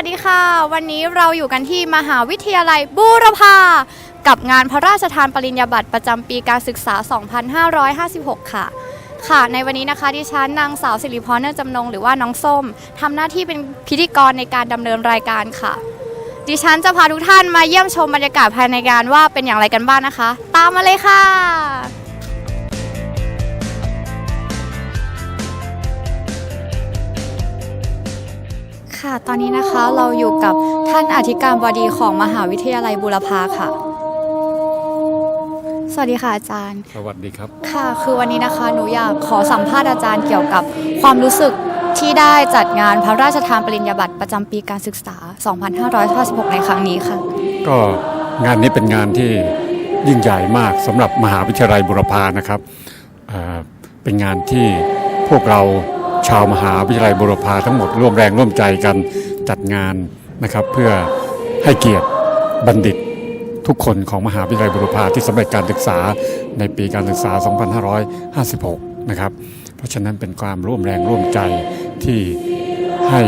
วัสดีค่ะ วันนี้เราอยู่กันที่มหาวิทยาลัยบูรพากับงานพระราชทานปริญญาบัตรประจำปีการศึกษา 2556 ค่ะ ค่ะ ในวันนี้นะคะดิฉันนางสาวสิริพรเนื่องจำนงหรือว่าน้องส้มทำหน้าที่เป็นพิธีกรในการดำเนินรายการค่ะ ดิฉันจะพาทุกท่านมาเยี่ยมชมบรรยากาศภายในงานว่าเป็นอย่างไรกันบ้างนะคะ ตามมาเลยค่ะ ค่ะ ตอนนี้นะคะเราอยู่กับท่านอธิการบดีของมหาวิทยาลัยบูรพาค่ะ สวัสดีค่ะอาจารย์ สวัสดีครับ ค่ะ คือวันนี้นะคะหนูอยากขอสัมภาษณ์อาจารย์เกี่ยวกับความรู้สึกที่ได้จัดงานพระราชทานปริญญาบัตรประจำปีการศึกษา 2556 ในครั้งนี้ค่ะ ก็งานนี้เป็นงานที่ยิ่งใหญ่มากสำหรับมหาวิทยาลัยบุรพานะครับเอ่อเป็นงานที่พวกเรา ชาวมหาวิทยาลัยบุรพาทั้งหมดร่วมแรงร่วมใจกันจัดงานนะครับ เพื่อให้เกียรติบัณฑิตทุกคนของมหาวิทยาลัยบุรพาที่สำเร็จการศึกษาในปีการศึกษา 2556 นะครับ เพราะฉะนั้นเป็นความร่วมแรงร่วมใจที่ให้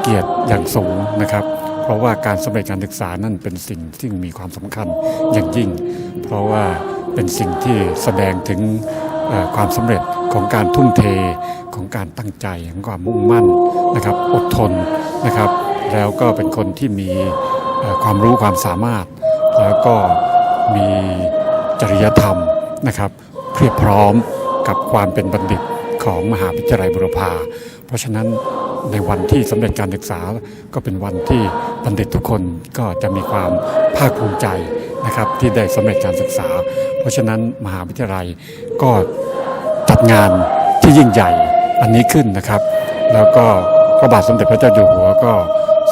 เกียรติอย่างสูงนะครับ เพราะว่าการสำเร็จการศึกษานั่นเป็นสิ่งที่มีความสำคัญอย่างยิ่ง เพราะว่าเป็นสิ่งที่แสดงถึงความสำเร็จ ของการทุ่มเทของการตั้งใจของความมุ่งมั่นนะครับอดทนนะครับ แล้วก็เป็นคนที่มีความรู้ความสามารถ แล้วก็มีจริยธรรมนะครับเพียบพร้อมกับความเป็นบัณฑิตของมหาวิทยาลัยบุรพาเพราะฉะนั้นในวันที่สำเร็จการศึกษาก็เป็นวันที่บัณฑิตทุกคนก็จะมีความภาคภูมิใจนะครับที่ได้สำเร็จการศึกษา เพราะฉะนั้นมหาวิทยาลัยก็ จัดงานที่ยิ่งใหญ่อันนี้ขึ้นนะครับ แล้วก็พระบาทสมเด็จพระเจ้าอยู่หัวก็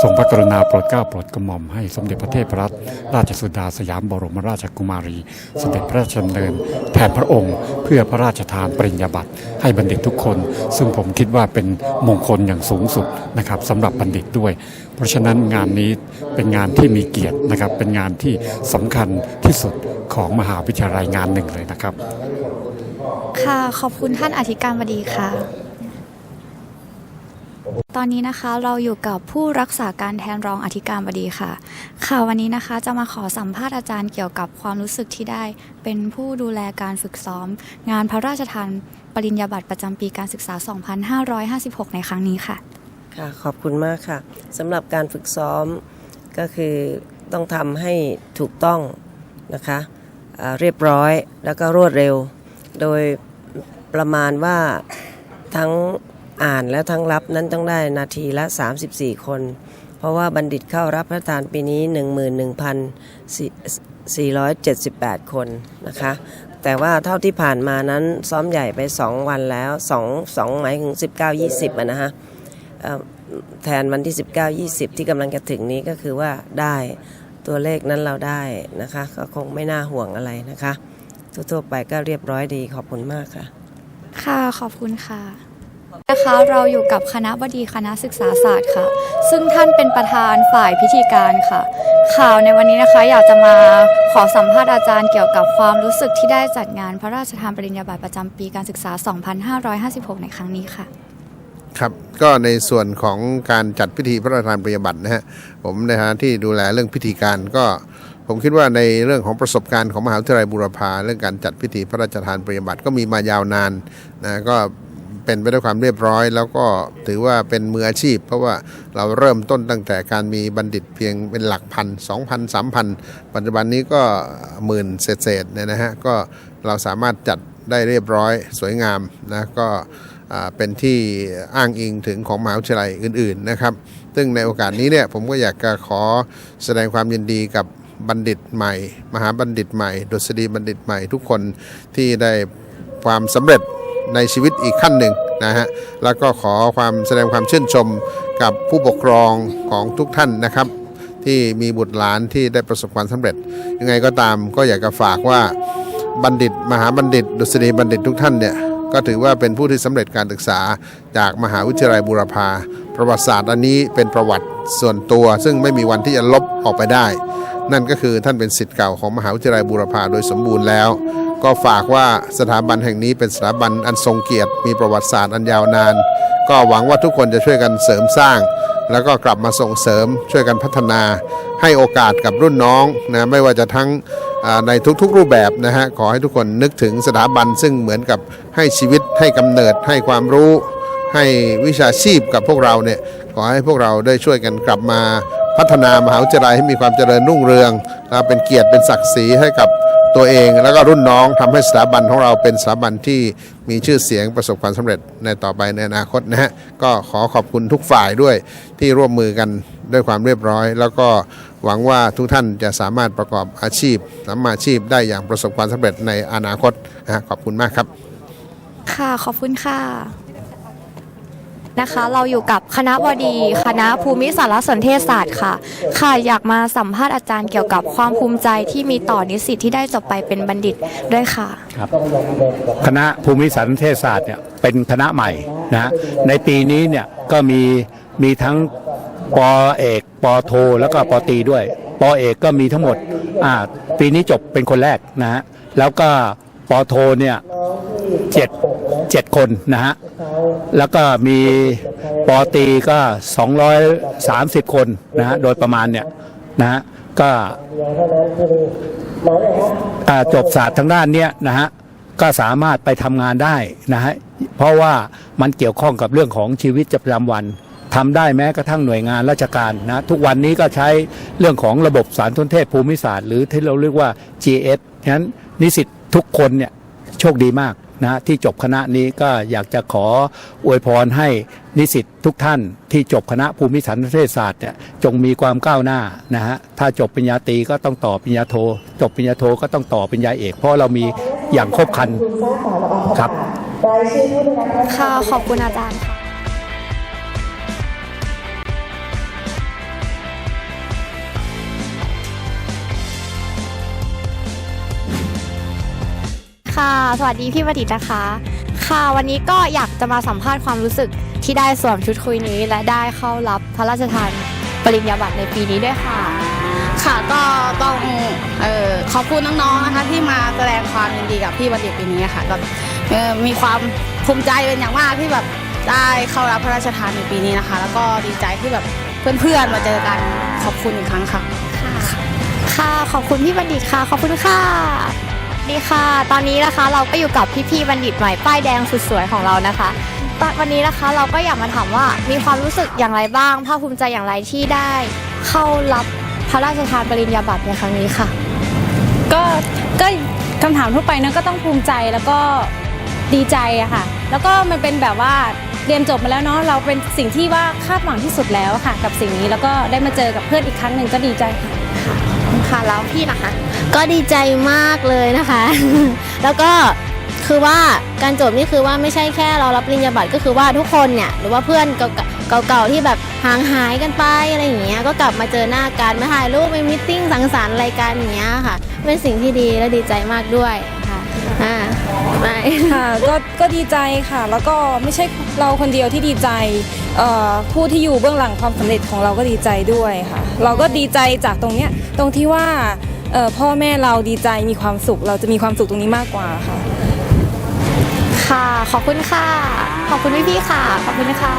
ทรงพระกรุณาโปรดเกล้าโปรดกระหม่อมให้สมเด็จพระเทพรัตนราชสุดาสยามบรมราชกุมารีเสด็จพระราชดำเนินแทนพระองค์ เพื่อพระราชทานปริญญาบัตรให้บัณฑิตทุกคน ซึ่งผมคิดว่าเป็นมงคลอย่างสูงสุดนะครับสำหรับบัณฑิตด้วย เพราะฉะนั้นงานนี้เป็นงานที่มีเกียรตินะครับเป็นงานที่สำคัญที่สุดของมหาวิทยาลัยงานหนึ่งเลยนะครับ ค่ะ ขอบคุณท่านอธิการบดีค่ะ ตอนนี้นะคะเราอยู่กับผู้รักษาการแทนรองอธิการบดีค่ะ ค่ะวันนี้นะคะจะมาขอสัมภาษณ์อาจารย์เกี่ยวกับความรู้สึกที่ได้ เป็นผู้ดูแลการฝึกซ้อม งานพระราชทานปริญญาบัตรประจำปีการศึกษา 2556 ในครั้งนี้ค่ะ ค่ะ ขอบคุณมากค่ะสำหรับการฝึกซ้อมก็คือต้องทำให้ถูกต้องนะคะอ่าเรียบร้อยแล้วก็รวดเร็ว โดย ประมาณว่าทั้งอ่านและทั้งรับนั้นต้องได้นาทีละ 34 คน เพราะว่าบัณฑิตเข้ารับพระทานปีนี้ 11,478 คนนะคะ แต่ว่าเท่าที่ผ่านมานั้นซ้อมใหญ่ไป 2 วันแล้ว2 2หมายถึง 19 20อะนะฮะแทนวันที่ 19 20 ที่กำลังจะถึงนี้ก็คือว่าได้ตัวเลขนั้นเราได้นะคะ ก็คงไม่น่าห่วงอะไรนะคะ ทั่วๆไปก็เรียบร้อยดีขอบคุณมากค่ะ ค่ะขอบคุณค่ะนะคะเราอยู่กับคณะบดีคณะศึกษาศาสตร์ค่ะ ซึ่งท่านเป็นประธานฝ่ายพิธีการค่ะ ข่าวในวันนี้นะคะอยากจะมาขอสัมภาษณ์อาจารย์เกี่ยวกับความรู้สึกที่ได้จัดงานพระราชทานปริญญาบัตรประจำปีการศึกษา 2556 ในครั้งนี้ค่ะ ครับก็ในส่วนของการจัดพิธีพระราชทานปริญญาบัตรนะฮะผมในฐานะที่ดูแลเรื่องพิธีการก็ ผมคิดว่าในเรื่องของประสบการณ์ของมหาวิทยาลัยบูรพาเรื่องการจัดพิธีพระราชทานปริญญาบัตรก็มีมายาวนานนะก็เป็นไปด้วยความเรียบร้อย แล้วก็ถือว่าเป็นมืออาชีพ เพราะว่าเราเริ่มต้นตั้งแต่การมีบัณฑิตเพียงเป็นหลักพันสองพันสามพันปัจจุบันนี้ก็หมื่นเศษๆเนี่ยนะฮะก็เราสามารถจัดได้เรียบร้อยสวยงามนะก็เป็นที่อ้างอิงถึงของมหาวิทยาลัยอื่น ๆนะครับ ซึ่งในโอกาสนี้เนี่ยผมก็อยากจะขอแสดงความยินดีกับ บัณฑิตใหม่ มหาบัณฑิตใหม่ดุษฎีบัณฑิตใหม่ ทุกคนที่ได้ความสำเร็จในชีวิตอีกขั้นหนึ่งนะฮะแล้วก็ขอความแสดงความชื่นชมกับผู้ปกครองของทุกท่านนะครับ ที่มีบุตรหลานที่ได้ประสบความสำเร็จ ยังไงก็ตามก็อยากจะฝากว่าบัณฑิต มหาบัณฑิต ดุษฎีบัณฑิตทุกท่านเนี่ยก็ถือว่าเป็นผู้ที่สำเร็จการศึกษาจากมหาวิทยาลัยบูรพาประวัติศาสตร์อันนี้เป็นประวัติส่วนตัว ซึ่งไม่มีวันที่จะลบออกไปได้ นั่นก็คือท่านเป็นสิทธิ์เก่าของมหาวิทยาลัยบูรพาโดยสมบูรณ์แล้ว ก็ฝากว่าสถาบันแห่งนี้เป็นสถาบันอันทรงเกียรติ มีประวัติศาสตร์อันยาวนาน ก็หวังว่าทุกคนจะช่วยกันเสริมสร้าง แล้วก็กลับมาส่งเสริมช่วยกันพัฒนา ให้โอกาสกับรุ่นน้องนะไม่ว่าจะทั้งในทุกๆรูปแบบนะฮะขอให้ทุกคนนึกถึงสถาบันซึ่งเหมือนกับให้ชีวิตให้กำเนิดให้ความรู้ให้วิชาชีพกับพวกเราเนี่ยขอให้พวกเราได้ช่วยกันกลับมา พัฒนามหาวิทยาลัยให้มีความเจริญรุ่งเรืองและเป็นเกียรติเป็นศักดิ์ศรีให้กับตัวเอง แล้วก็รุ่นน้องทำให้สถาบันของเราเป็นสถาบันที่มีชื่อเสียงประสบความสำเร็จในต่อไปในอนาคตนะฮะก็ขอขอบคุณทุกฝ่ายด้วยที่ร่วมมือกันด้วยความเรียบร้อย แล้วก็หวังว่าทุกท่านจะสามารถประกอบอาชีพสัมมาอาชีพได้อย่างประสบความสำเร็จในอนาคตนะฮะขอบคุณมากครับ ค่ะขอบคุณค่ะ นะคะ เราอยู่กับคณะบดี คณะภูมิสารสนเทศศาสตร์ค่ะ ค่ะอยากมาสัมภาษณ์อาจารย์เกี่ยวกับความภูมิใจที่มีต่อนิสิตที่ได้จบไปเป็นบัณฑิตด้วยค่ะ ครับคณะภูมิสารสนเทศศาสตร์เนี่ยเป็นคณะใหม่นะในปีนี้เนี่ยก็มีมีทั้งปอเอกปอโท แล้วก็ปอตีด้วยปอเอกก็มีทั้งหมดอ่าปีนี้จบเป็นคนแรกนะฮะแล้วก็ปอโทเนี่ยเจ็ด เจ็ดคนนะฮะ แล้วก็มีปอตีก็230คนนะฮะ โดยประมาณเนี่ยนะฮะ ก็จบศาสตร์ทางด้านเนี้ยนะฮะ ก็สามารถไปทำงานได้นะฮะ เพราะว่ามันเกี่ยวข้องกับเรื่องของชีวิตประจำวันทำได้แม้กระทั่งหน่วยงานราชการนะทุกวันนี้ก็ใช้เรื่องของระบบสารสนเทศภูมิศาสตร์ หรือที่เราเรียกว่า GS ฉะนั้นนิสิตทุกคนเนี่ยโชคดีมาก นะที่จบคณะนี้ก็อยากจะขออวยพรให้นิสิตทุกท่านที่จบคณะภูมิสารเทศศาสตร์เนี่ยจงมีความก้าวหน้านะฮะถ้าจบปริญญาตรีก็ต้องต่อปริญญาโท จบปริญญาโทก็ต้องต่อปริญญาเอก เพราะเรามีอย่างครบครันครับค่ะขอบคุณอาจารย์ค่ะ ค่ะ สวัสดีพี่ประดิษฐ์นะคะ ค่ะวันนี้ก็อยากจะมาสัมภาษณ์ความรู้สึกที่ได้สวมชุดคุยนี้ และได้เข้ารับพระราชทานปริญญาบัตรในปีนี้ด้วยค่ะ ค่ะก็ต้องเออขอบคุณน้องๆนะคะ ที่มาแสดงความยินดีกับพี่บัณฑิตปีนี้ค่ะก็เอ่อมีความภูมิใจเป็นอย่างมากที่แบบได้เข้ารับพระราชทานในปีนี้นะคะ แล้วก็ดีใจที่แบบเพื่อนๆมาเจอกันขอบคุณอีกครั้งค่ะ ค่ะ ขอบคุณพี่บัณฑิตค่ะ ขอบคุณค่ะ ดีค่ะ ตอนนี้นะคะเราก็อยู่กับพี่ๆบัณฑิตใหม่ป้ายแดงสุดสวยของเรานะคะตอนวันนี้นะคะเราก็อยากมาถามว่ามีความรู้สึกอย่างไรบ้างภาคภูมิใจอย่างไรที่ได้ เข้ารับพระราชทานปริญญาบัตรในครั้งนี้ค่ะ ก็ก็คำถามทั่วไปนะก็ต้องภูมิใจแล้วก็ดีใจอะค่ะ แล้วก็มันเป็นแบบว่าเรียนจบมาแล้วเนาะเราเป็นสิ่งที่ว่าคาดหวังที่สุดแล้วค่ะ กับสิ่งนี้แล้วก็ได้มาเจอกับเพื่อนอีกครั้งหนึ่งก็ดีใจค่ะค่ะแล้วพี่นะคะ ก็ดีใจมากเลยนะคะ แล้วก็คือว่าการจบนี่คือว่าไม่ใช่แค่เรารับปริญญาบัตรก็คือว่าทุกคนเนี่ยหรือว่าเพื่อนเก่าๆที่แบบห่างหายกันไปอะไรอย่างเงี้ยก็กลับมาเจอหน้ากันมาถ่ายรูปไปมิทติ้งสังสรรค์อะไรกันอย่างเงี้ยค่ะ เป็นสิ่งที่ดีและดีใจมากด้วยค่ะอ่าไม่ค่ะก็ก็ดีใจค่ะ แล้วก็ไม่ใช่เราคนเดียวที่ดีใจผู้ที่อยู่เบื้องหลังความสำเร็จของเราก็ดีใจด้วยค่ะ เราก็ดีใจจากตรงเนี้ยตรงที่ว่า พ่อแม่เราดีใจมีความสุข เราจะมีความสุขตรงนี้มากกว่าค่ะ ค่ะ ขอบคุณค่ะ ขอบคุณพี่ๆค่ะ ขอบคุณค่ะ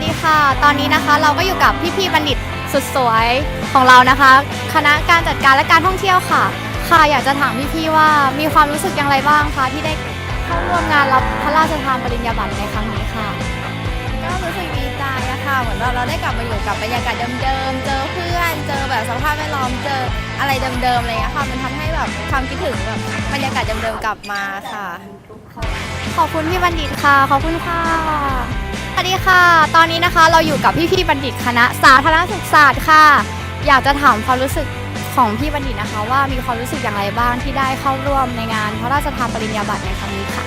นี่ค่ะ ตอนนี้นะคะเราก็อยู่กับพี่ๆบัณฑิตสุดสวยของเรานะคะ คณะการจัดการและการท่องเที่ยวค่ะ ค่ะอยากจะถามพี่ๆว่ามีความรู้สึกอย่างไรบ้างคะที่ได้เข้าร่วมงานรับพระราชทานปริญญาบัตรในครั้งนี้ค่ะ ก็รู้สึกดีใจอะค่ะ เหมือนเราเราได้กลับมาอยู่กับบรรยากาศเดิมๆ เจอเพื่อน เจอแบบสภาพแวดล้อม เจออะไรเดิมๆอะไรอย่างเงี้ยค่ะ มันทำให้แบบความคิดถึงแบบบรรยากาศเดิมๆกลับมาค่ะ ขอบคุณพี่บัณฑิตค่ะ ขอบคุณค่ะ สวัสดีค่ะ ตอนนี้นะคะเราอยู่กับพี่ๆบัณฑิตคณะสาธารณสุขศาสตร์ค่ะ อยากจะถามความรู้สึกของพี่บัณฑิตนะคะ ว่ามีความรู้สึกอย่างไรบ้างที่ได้เข้าร่วมในงานพระราชทานปริญญาบัตรในครั้งนี้ค่ะ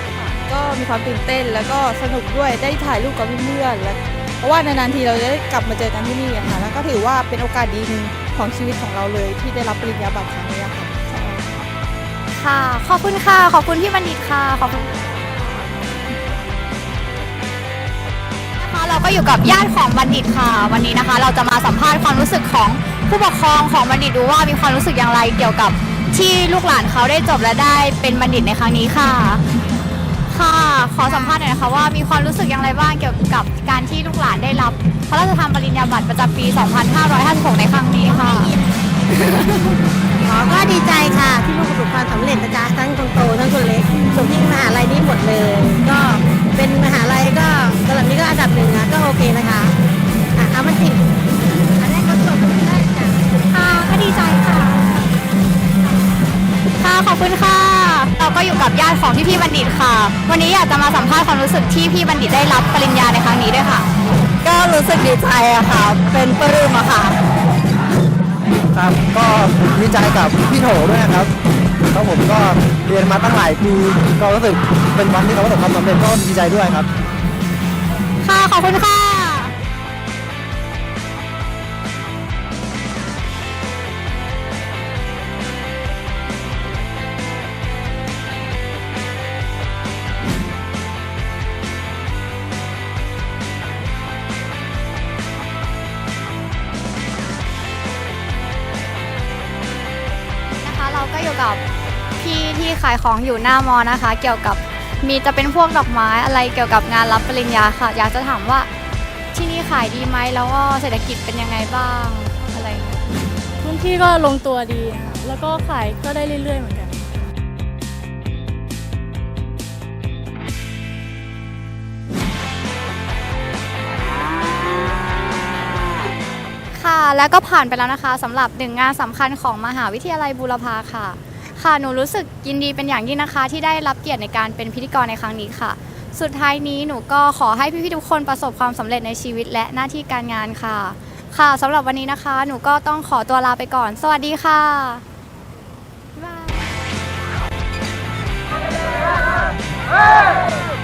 ก็มีความตื่นเต้นแล้วก็สนุกด้วยได้ถ่ายรูปกับเพื่อนๆแล้วเพราะว่านานๆทีเราจะได้กลับมาเจอกันที่นี่อะค่ะแล้วก็ถือว่าเป็นโอกาสดีหนึ่งของชีวิตของเราเลยที่ได้รับปริญญาบัตรครั้งนี้อะค่ะใช่ค่ะ ขอบคุณค่ะ ขอบคุณพี่บัณฑิตค่ะ ขอบคุณนะคะเราก็อยู่กับญาติของบัณฑิตค่ะ วันนี้นะคะ เราจะมาสัมภาษณ์ความรู้สึกของผู้ปกครองของบัณฑิตดูว่ามีความรู้สึกอย่างไรเกี่ยวกับที่ลูกหลานเขาได้จบและได้เป็นบัณฑิตในครั้งนี้ค่ะ ค่ะ ขอสัมภาษณ์หน่อยนะคะว่ามีความรู้สึกอย่างไรบ้างเกี่ยวกับการที่ลูกหลานได้รับพระราชทานปริญญาบัตรประจำปี 2556 ในครั้งนี้ค่ะอ๋อก็ดีใจค่ะ ที่ลูกประสบความสำเร็จนะจ๊ะทั้งคนโตทั้งคนเล็กจบที่มหาลัยนี้หมดเลย ก็เป็นมหาลัยก็ตลาดนี้ก็อันดับหนึ่งอะก็โอเคนะคะอะเอามันสิอันแรกก็จบไม่ได้จ้ะค่ะก็ดีใจค่ะ ค่ะ ขอบคุณค่ะเรา ก็อยู่กับญาติของพี่พี่ๆบัณฑิตค่ะ วันนี้อยากจะมาสัมภาษณ์ความรู้สึกที่พี่บัณฑิตได้รับปริญญาในครั้งนี้ด้วยค่ะ ก็รู้สึกดีใจอะค่ะ เป็นปลื้มอะค่ะ ครับก็ดีใจกับพี่โถด้วยนะครับแล้วผมก็เรียนมาตั้งหลายปีก็รู้สึกเป็นวันที่เขาประสบความสำเร็จก็ดีใจด้วยครับ ค่ะขอบคุณค่ะนะคะ ขายของอยู่หน้ามอนะคะ เกี่ยวกับมีจะเป็นพวกดอกไม้อะไรเกี่ยวกับงานรับปริญญาค่ะ อยากจะถามว่าที่นี่ขายดีไหมแล้วก็เศรษฐกิจเป็นยังไงบ้างอะไรอย่างเงี้ยพื้นที่ก็ลงตัวดีค่ะแล้วก็ขายก็ได้เรื่อยๆเหมือนกัน ค่ะ แล้วก็ผ่านไปแล้วนะคะสำหรับหนึ่งงานสำคัญของมหาวิทยาลัยบูรพาค่ะ ค่ะ หนูรู้สึกยินดีเป็นอย่างยิ่งนะคะ ที่ได้รับเกียรติในการเป็นพิธีกรในครั้งนี้ค่ะ สุดท้ายนี้หนูก็ขอให้พี่ๆทุกคนประสบความสำเร็จในชีวิตและหน้าที่การงานค่ะ ค่ะสำหรับวันนี้นะคะ หนูก็ต้องขอตัวลาไปก่อน สวัสดีค่ะบ๊ายบาย